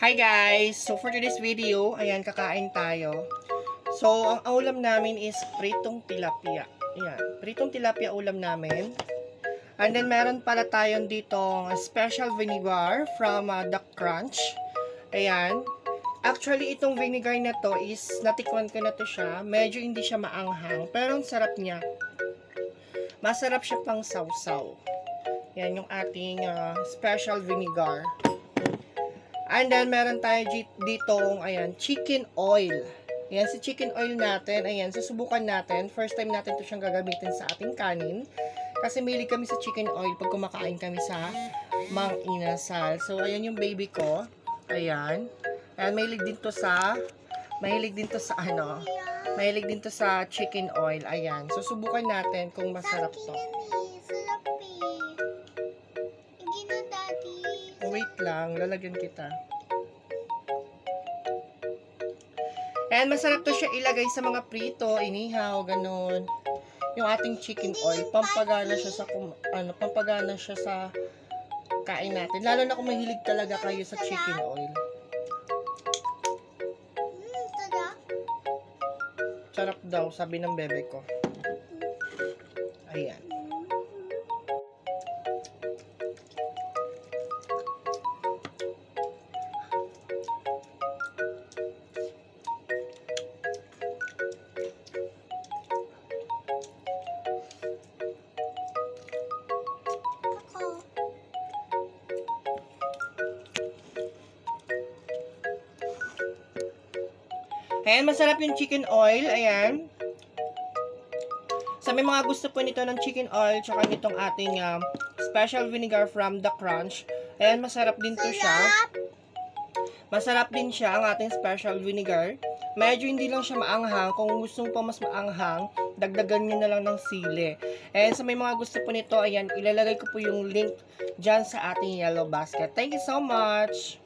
Hi guys! So for today's video, ayan, kakain tayo. So, ang ulam namin is pritong tilapia. Ayan, pritong tilapia ulam namin. And then, meron pala tayong dito special vinegar from uh, Duck Crunch. Ayan. Actually, itong vinegar na to is, natikwan ko na to siya. Medyo hindi siya maanghang. Pero ang sarap niya. Masarap siya pang sausaw. Yan yung ating uh, special vinegar. And then, meron tayo di- dito, ayan, chicken oil. Ayan, si chicken oil natin, ayan, susubukan natin. First time natin to siyang gagamitin sa ating kanin. Kasi milig kami sa chicken oil pag kumakain kami sa Mang Inasal. So, ayan yung baby ko. Ayan. Ayan, mahilig din to sa, mahilig din to sa ano, mahilig din to sa chicken oil. Ayan. So, subukan natin kung masarap to. Wait lang, lalagyan kita. And masarap to siya ilagay sa mga prito, inihaw, ganun. Yung ating chicken oil, pampagana siya sa ano, pampagana siya sa kain natin. Lalo na kung mahilig talaga kayo sa chicken oil. Sarap. Sarap daw, sabi ng bebe ko. Ayan. Ayan, masarap yung chicken oil. Ayan. Sa may mga gusto po nito ng chicken oil, tsaka nitong ating um, special vinegar from The Crunch. Ayan, masarap din to siya. Sarap. Masarap din siya ang ating special vinegar. Medyo hindi lang siya maanghang. Kung gusto pa mas maanghang, dagdagan nyo na lang ng sili. And sa may mga gusto po nito, ayan, ilalagay ko po yung link dyan sa ating yellow basket. Thank you so much!